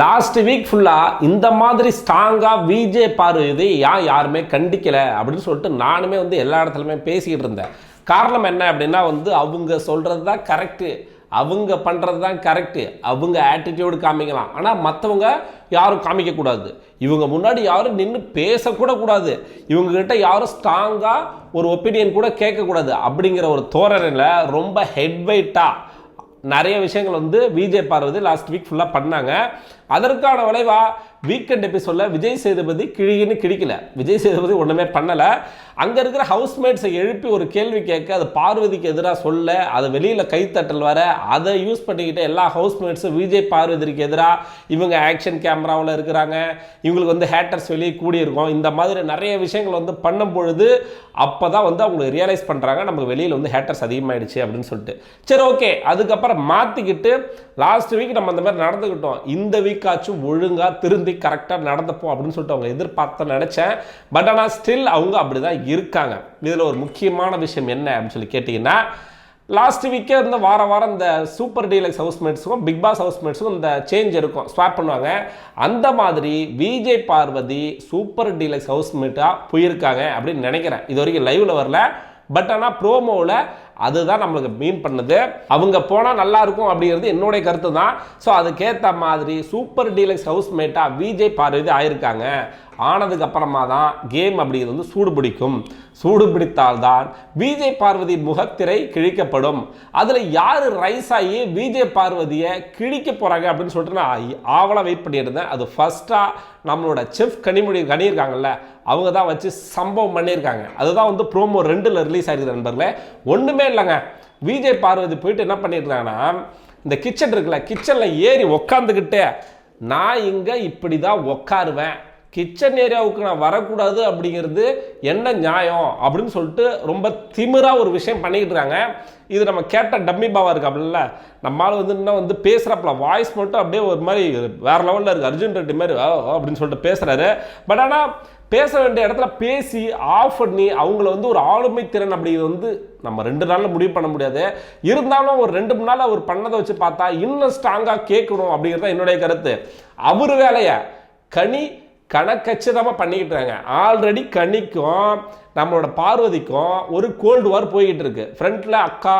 Last week ஃபுல்லாக இந்த மாதிரி ஸ்ட்ராங்காக விஜே பாரு இது ஏன் யாருமே கண்டிக்கலை? அப்படின்னு சொல்லிட்டு நானுமே வந்து எல்லா இடத்துலையுமே பேசிக்கிட்டு இருந்தேன். காரணம் என்ன அப்படின்னா வந்து அவங்க சொல்கிறது தான் கரெக்டு அவங்க பண்ணுறது தான் கரெக்டு அவங்க ஆட்டிடியூடு காமிக்கலாம். ஆனால் மற்றவங்க யாரும் காமிக்கக்கூடாது இவங்க முன்னாடி யாரும் நின்று பேசக்கூட கூடாது. இவங்ககிட்ட யாரும் ஸ்ட்ராங்காக ஒரு ஒப்பீனியன் கூட கேட்கக்கூடாது. அப்படிங்கிற ஒரு தோரணையில் ரொம்ப ஹெட் வெயிட்டாக நிறைய விஷயங்கள் வந்து விஜய் பார்வதி லாஸ்ட் வீக் ஃபுல்லாக பண்ணாங்க. அதற்கான விளைவாக வீக்கெண்ட் எபிசோடில் விஜய் சேதுபதி கிழின்னு கிழிக்கல விஜய் சேதுபதி ஒன்றுமே பண்ணலை. அங்கே இருக்கிற ஹவுஸ்மேட்ஸை எழுப்பி ஒரு கேள்வி கேட்க அது பார்வதிக்கு எதிராக சொல்ல அதை வெளியில் கைத்தட்டல் வர அதை யூஸ் பண்ணிக்கிட்டு எல்லா ஹவுஸ்மேட்ஸும் விஜய் பார்வதிக்கு எதிராக இவங்க ஆக்ஷன் கேமராவில் இருக்கிறாங்க இவங்களுக்கு வந்து ஹேட்டர்ஸ் வெளியே கூடியிருக்கோம். இந்த மாதிரி நிறைய விஷயங்கள் வந்து பண்ணும் பொழுது அப்போ தான் வந்து அவங்க ரியலைஸ் பண்ணுறாங்க நமக்கு வெளியில் வந்து ஹேட்டர்ஸ் அதிகமாகிடுச்சு அப்படின்னு சொல்லிட்டு. சரி ஓகே அதுக்கப்புறம் மாற்றிக்கிட்டு லாஸ்ட் வீக் நம்ம அந்த மாதிரி நடந்துக்கிட்டோம். இந்த வீக்காச்சும் ஒழுங்காக திருந்தி கரெக்டாக நடந்தப்போம் அப்படின்னு சொல்லிட்டு அவங்க எதிர்பார்த்த நினச்சேன். பட் ஆனால் ஸ்டில் அவங்க அப்படி தான் இருக்காங்க. இதில் ஒரு முக்கியமான விஷயம் என்ன அப்படின்னு சொல்லி கேட்டிங்கன்னா லாஸ்ட் வீக்கே இந்த வார வாரம் இந்த சூப்பர் டீலக்ஸ் ஹவுஸ்மேட்ஸுக்கும் பிக் பாஸ் ஹவுஸ்மேட்ஸுக்கும் இந்த சேஞ்ச் இருக்கும். ஸ்வாப் பண்ணுவாங்க. அந்த மாதிரி விஜய் பார்வதி சூப்பர் டீலக்ஸ் ஹவுஸ்மேட்டாக போயிருக்காங்க அப்படின்னு நினைக்கிறேன். இது வரைக்கும் லைவில் வரல. பட் ஆனால் ப்ரோமோவில் அதுதான் நம்மளுக்கு மீன் பண்ணுது. அவங்க போனால் நல்லா இருக்கும் அப்படிங்கிறது என்னுடைய கருத்து தான் ஸோ அதுக்கேற்ற மாதிரி சூப்பர் டீலக்ஸ் ஹவுஸ்மேட்டாக விஜய் பார்வதி ஆயிருக்காங்க. ஆனதுக்கு அப்புறமா தான் கேம் அப்படிங்கிறது வந்து சூடு பிடிக்கும் சூடு பிடித்தால்தான் விஜய் பார்வதி முகத்திரை கிழிக்கப்படும். அதில் யார் ரைஸ் ஆகி விஜய் பார்வதியை கிழிக்க போகிறாங்க அப்படின்னு சொல்லிட்டு நான் ஆவலாக வெயிட் பண்ணியிருந்தேன். அது ஃபஸ்ட்டாக நம்மளோட செஃப் கனிமொழி கணியிருக்காங்கல்ல அவங்க தான் வச்சு சம்பவம் பண்ணியிருக்காங்க. அதுதான் வந்து ப்ரோமோ ரெண்டில் ரிலீஸ் ஆகிருக்கு நண்பர்களே. ஒன்றுமே இல்லைங்க. விஜய் பார்வதி போயிட்டு என்ன பண்ணியிருக்காங்கன்னா இந்த கிச்சன் இருக்குல்ல கிச்சனில் ஏறி உக்காந்துக்கிட்டே நான் இங்கே இப்படி தான் உக்காருவேன். கிச்சன் ஏரியாவுக்கு நான் வரக்கூடாது அப்படிங்கிறது என்ன நியாயம் அப்படின்னு சொல்லிட்டு ரொம்ப திமிராக ஒரு விஷயம் பண்ணிக்கிட்டு இருக்காங்க. இது நம்ம கேட்ட டம்மி பாவா இருக்காப்புல நம்மளால வந்து இன்னும் வந்து பேசுகிறப்பல வாய்ஸ் மட்டும் அப்படியே ஒரு மாதிரி வேறு லெவலில் இருக்குது அர்ஜுன் ரெட்டி மாதிரி அப்படின்னு சொல்லிட்டு பேசுகிறாரு பட் ஆனால் பேச வேண்டிய இடத்துல பேசி ஆஃப் பண்ணி அவங்கள வந்து ஒரு ஆளுமை திறன் அப்படிங்கிறது வந்து நம்ம ரெண்டு நாளில் முடிவு பண்ண முடியாது. இருந்தாலும் ஒரு ரெண்டு மூணு நாள் அவர் பண்ணதை வச்சு பார்த்தா இன்னும் ஸ்ட்ராங்காக கேட்கணும் அப்படிங்கிறது தான் என்னுடைய கருத்து. அவர் வேலையை கனி கணக்கச்சிதமாக பண்ணிக்கிட்டு இருக்காங்க ஆல்ரெடி கனிக்கும் நம்மளோட பார்வதிக்கும் ஒரு கோல்டு வார் போய்கிட்டு இருக்கு. ஃப்ரண்ட்டில் அக்கா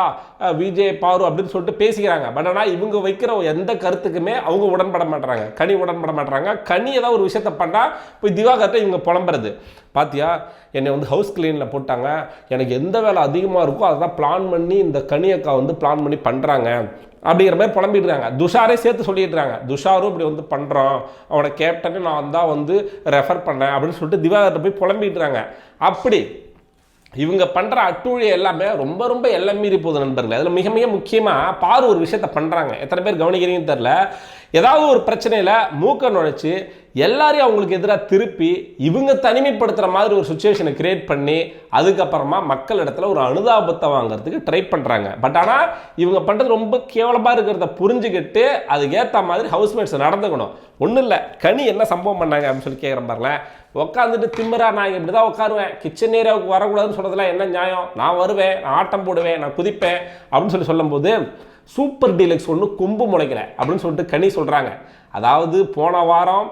விஜய் பாரு அப்படின்னு சொல்லிட்டு பேசிக்கிறாங்க. பட் ஆனால் இவங்க வைக்கிற எந்த கருத்துக்குமே அவங்க உடன்பட மாட்டுறாங்க கனி உடன்பட மாட்டுறாங்க கனி ஏதாவது ஒரு விஷயத்த பண்ணால் போய் திவாகர்ட்ட இவங்க புலம்புறது. பாத்தியா? என்னை வந்து ஹவுஸ் கிளீனில் போட்டாங்க. எனக்கு எந்த வேலை அதிகமாக இருக்கோ அதை பிளான் பண்ணி இந்த கனி அக்கா வந்து பிளான் பண்ணி பண்ணுறாங்க அப்படிங்கிற மாதிரி புலம்பிடுறாங்க துஷாரே சேர்த்து சொல்லிடுறாங்க துஷாரும் இப்படி வந்து பண்ணுறான் அவனை கேப்டனே நான் தான் வந்து ரெஃபர் பண்ணேன் அப்படின்னு சொல்லிட்டு திவாகர்கிட்ட போய் புலம்பிடுறாங்க அப்படி இவங்க பண்ணுற அட்டூழிய எல்லாமே ரொம்ப ரொம்ப எல்லாம் மீறி போகுது நண்பர்களே. அதில் மிக மிக முக்கியமாக பாரு ஒரு விஷயத்த பண்ணுறாங்க எத்தனை பேர் கவனிக்கிறீங்கன்னு தெரில ஏதாவது ஒரு பிரச்சனையில் மூக்க நுழைச்சி எல்லாரையும் அவங்களுக்கு எதிராக திருப்பி இவங்க தனிமைப்படுத்துகிற மாதிரி ஒரு சுச்சுவேஷனை கிரியேட் பண்ணி அதுக்கப்புறமா மக்கள் இடத்துல ஒரு அனுதாபத்தை வாங்குறதுக்கு ட்ரை பண்ணுறாங்க பட் ஆனால் இவங்க பண்ணுறது ரொம்ப கேவலமாக இருக்கிறத புரிஞ்சுக்கிட்டு அதுக்கேற்ற மாதிரி ஹவுஸ்மேட்ஸ் நடந்துக்கணும். ஒன்றும் இல்லை கனி என்ன சம்பவம் பண்ணாங்க அப்படின்னு சொல்லி கேட்குற பாருங்களேன். உட்காந்துட்டு திமிரா நான் இப்படி தான் உட்காருவேன் கிச்சன் ஏரியாவுக்கு வரக்கூடாதுன்னு சொல்கிறதுலாம் என்ன நியாயம்? நான் வருவேன் நான் ஆட்டம் போடுவேன் நான் குதிப்பேன் அப்படின்னு சொல்லி சொல்லும்போது சூப்பர் டீலக்ஸ் ஒன்று கொம்பு முளைக்கிறேன் அப்படின்னு சொல்லிட்டு கனி சொல்கிறாங்க அதாவது போன வாரம்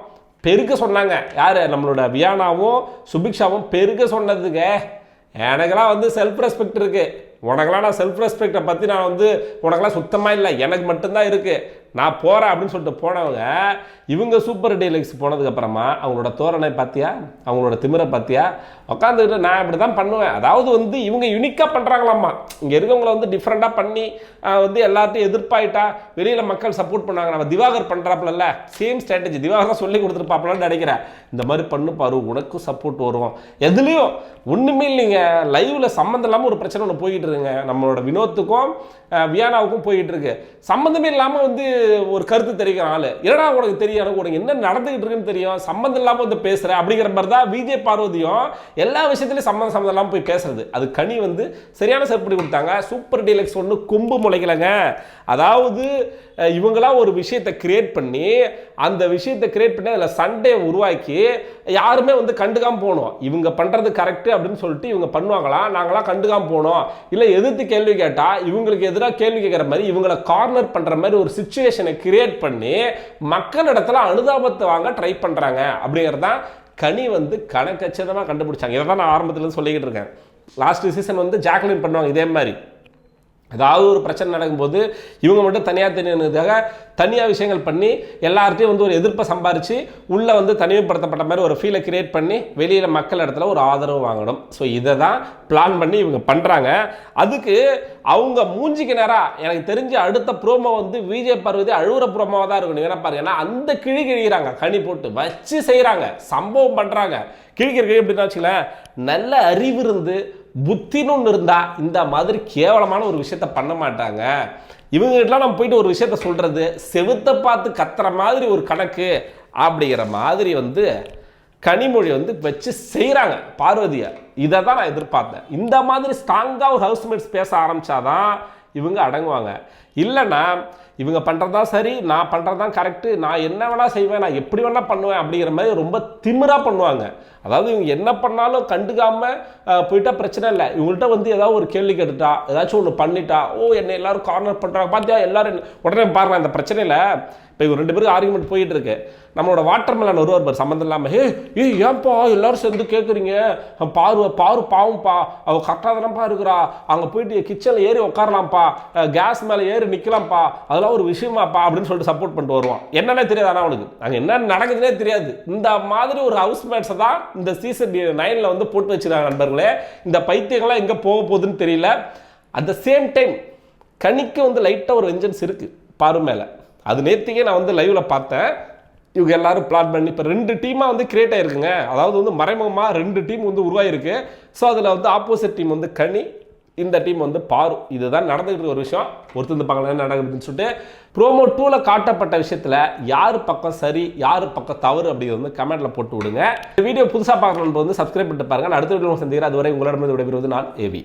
பெருக்க சொன்னாங்க. யார்? நம்மளோட வியானாவும் சுபிக்ஷாவும் பெருக்க சொன்னதுக்கு எனக்கெல்லாம் வந்து செல்ஃப் ரெஸ்பெக்ட் இருக்குது உனக்கெல்லாம் நான் செல்ஃப் ரெஸ்பெக்டை பற்றி நான் வந்து உனக்கெல்லாம் சுத்தமாக இல்லை. எனக்கு மட்டும்தான் இருக்குது நான் போகிறேன் அப்படின்னு சொல்லிட்டு போனவங்க இவங்க சூப்பர் டீலக்ஸ் போனதுக்கப்புறமா அவங்களோட தோரணை பார்த்தியா அவங்களோட திமிரை பார்த்தியா உட்காந்துக்கிட்டு நான் இப்படி தான் பண்ணுவேன். அதாவது வந்து இவங்க யூனிக்காக பண்ணுறாங்களாம்மா இங்கே இருக்கவங்கள வந்து டிஃப்ரெண்ட்டாக பண்ணி வந்து எல்லாத்தையும் எதிர்ப்பாயிட்டா வெளியில் மக்கள் சப்போர்ட் பண்ணாங்க. நம்ம திவாகர் பண்ணுறாப்புல சேம் ஸ்ட்ராட்டஜி திவாகர் தான் சொல்லி கொடுத்துருப்பாப்லன்னு நினைக்கிறேன். இந்த மாதிரி பண்ணு பாரு உனக்கும் சப்போர்ட் வருவோம் எதுலேயும் ஒன்றுமே இல்லைங்க லைவில் சம்மந்தம் இல்லாமல் ஒரு பிரச்சனை ஒன்று போய்கிட்டு இருக்குங்க. நம்மளோட வினோத்துக்கும் வியானாவுக்கும் போய்கிட்டு இருக்கு. சம்மந்தமே இல்லாமல் வந்து ஒரு கருத்து தெரிவிக்கிற ஆள். என்னடா உனக்கு தெரியும்? எனக்கு உனக்கு என்ன நடந்துகிட்டு இருக்குன்னு தெரியும். சம்மந்தம் இல்லாமல் வந்து பேசுகிற அப்படிங்கிற மாதிரி தான் விஜய் பார்வதியும் எல்லா விஷயத்துலையும் சம்மந்தம் சம்மந்தம் இல்லாமல் போய் பேசுறது. அது கனி வந்து சரியான செருப்படி கொடுத்தாங்க. சூப்பர் டீலக்ஸ் ஒன்று கொம்பு முளைக்கலைங்க. அதாவது இவங்களாம் இவங்களா ஒரு விஷயத்தை கிரியேட் பண்ணி அந்த விஷயத்தை கிரியேட் பண்ணி அதில் சண்டே உருவாக்கி யாருமே வந்து கண்டுக்காம போகணும். இவங்க பண்ணுறது கரெக்டு அப்படின்னு சொல்லிட்டு இவங்க பண்ணுவாங்களாம் நாங்களாம் கண்டுக்காம போனோம் இல்லை எதிர்த்து கேள்வி கேட்டால் இவங்களுக்கு எதிராக கேள்வி கேட்குற மாதிரி இவங்களை கார்னர் பண்ணுற மாதிரி ஒரு சுச்சுவேஷன் சுச்சுவேஷனை கிரியேட் பண்ணி மக்களிடத்துல அனுதாபத்தை வாங்க ட்ரை பண்ணுறாங்க அப்படிங்கிறதான் கனி வந்து கணக்கச்சிதமாக கண்டுபிடிச்சாங்க. இதை தான் நான் ஆரம்பத்துலேருந்து சொல்லிக்கிட்டு இருக்கேன். லாஸ்ட் சீசன் வந்து ஜாக்லின் பண்ணுவாங்க இதே மாதிரி. ஏதாவது ஒரு பிரச்சனை நடக்கும்போது இவங்க மட்டும் தனியாக தனியாக தனியாக விஷயங்கள் பண்ணி எல்லார்ட்டையும் வந்து ஒரு எதிர்ப்பை சம்பாரித்து உள்ளே வந்து தனிமைப்படுத்தப்பட்ட மாதிரி ஒரு ஃபீலை கிரியேட் பண்ணி வெளியில் மக்கள் இடத்துல ஒரு ஆதரவு வாங்கணும். ஸோ இதை தான் பிளான் பண்ணி இவங்க பண்ணுறாங்க அதுக்கு அவங்க மூஞ்சிக்கு நேராக எனக்கு தெரிஞ்ச அடுத்த ப்ரோமோ வந்து விஜய் பார்வதி அழுகிற ப்ரோமோவாக தான் இருக்கணும். நீங்கள் பாருங்க ஏன்னா அந்த கிழி கிழிகிறாங்க கனி போட்டு வச்சு செய்கிறாங்க சம்பவம் பண்ணுறாங்க கிழிக்கிற கிழி எப்படின்னா வச்சுக்கல நல்ல அறிவு இருந்து புத்தின்னு ஒன்று இருந்தா இந்த மாதிரி கேவலமான ஒரு விஷயத்த பண்ண மாட்டாங்க. இவங்ககிட்டலாம் நம்ம போயிட்டு ஒரு விஷயத்த சொல்கிறது செவுத்த பார்த்து கத்துற மாதிரி ஒரு கணக்கு அப்படிங்கிற மாதிரி வந்து கனிமொழி வந்து வச்சு செய்கிறாங்க பார்வதியை. இதை தான் நான் எதிர்பார்த்தேன். இந்த மாதிரி ஸ்ட்ராங்காக ஒரு ஹவுஸ்மேட்ஸ் பேச ஆரம்பிச்சாதான் இவங்க அடங்குவாங்க. இல்லைன்னா இவங்க பண்ணுறதா சரி நான் பண்ணுறது தான் கரெக்டு நான் என்ன வேணால் செய்வேன் நான் எப்படி வேணால் பண்ணுவேன் அப்படிங்கிற மாதிரி ரொம்ப திமிராக பண்ணுவாங்க. அதாவது இவங்க என்ன பண்ணாலும் கண்டுக்காமல் போயிட்டா பிரச்சனை இல்லை. இவங்கள்ட்ட வந்து ஏதாவது ஒரு கேள்வி கேட்டுட்டா ஏதாச்சும் ஒன்று பண்ணிட்டா ஓ என்னை எல்லாரும் கார்னர் பண்ணுறாங்க பார்த்தியா எல்லாரும் உடனே பாருங்க அந்த பிரச்சனையில் இப்போ இவங்க ரெண்டு பேருக்கு ஆர்குமெண்ட் போயிட்டு இருக்கு. நம்மளோட வாட்டர் மேலன் வருவார் பாரு சம்மந்தம் இல்லாமல் ஏ ஏய் ஏன்பா எல்லாரும் சேர்ந்து கேட்குறீங்க பாரு பாரு பாவம்ப்பா. அவள் கரெக்டாக தானப்பா இருக்கிறா. அங்கே போயிட்டு கிச்சனில் ஏறி உட்காரலாம்ப்பா கேஸ் மேலே ஏறி நிற்கலாம்ப்பா அதெல்லாம் ஒரு விஷயமாப்பா அப்படின்னு சொல்லிட்டு சப்போர்ட் பண்ணிட்டு வருவான். என்னன்னே தெரியாது ஆனால் அவனுக்கு. அங்கே என்ன நடக்குதுன்னே தெரியாது. இந்த மாதிரி ஒரு ஹவுஸ் மேட்ஸை தான் இந்த சீசன் நைனில் வந்து போட்டு வச்சுருக்காங்க நண்பர்களே. இந்த பைத்தியங்கள்லாம் எங்கே போக போகுதுன்னு தெரியல. அட் த சேம் டைம் கனிக்கு வந்து லைட்டாக ஒரு வெஞ்சன்ஸ் இருக்குது பாரு மேலே. அது நேற்றுக்கே நான் வந்து லைவில் பார்த்தேன். இவங்க எல்லாரும் பிளான் பண்ணி இப்போ ரெண்டு டீமாக வந்து கிரியேட் ஆகிருக்குங்க அதாவது வந்து மறைமுகமாக ரெண்டு டீம் வந்து உருவாயிருக்கு. ஸோ அதில் வந்து ஆப்போசிட் டீம் வந்து கனி இந்த டீம் வந்து பாரு. இதுதான் நடந்துகிட்டு ஒரு விஷயம். ஒருத்தர் என்ன நடக்குதுன்னு சொல்லிட்டு ப்ரோமோ டூவில் காட்டப்பட்ட விஷயத்தில் யார் பக்கம் சரி யார் பக்கம் தவறு அப்படிங்கிறது வந்து கமெண்ட்டில் போட்டு விடுங்க. இந்த வீடியோ புதுசாக பார்க்கணும் வந்து சப்ஸ்கிரைப் பண்ணிட்டு பாருங்க. அடுத்த வீடியோ சந்திக்கிறேன். அதுவரை உங்களிடமிருந்து விடைபெறுவது நான் ஏவி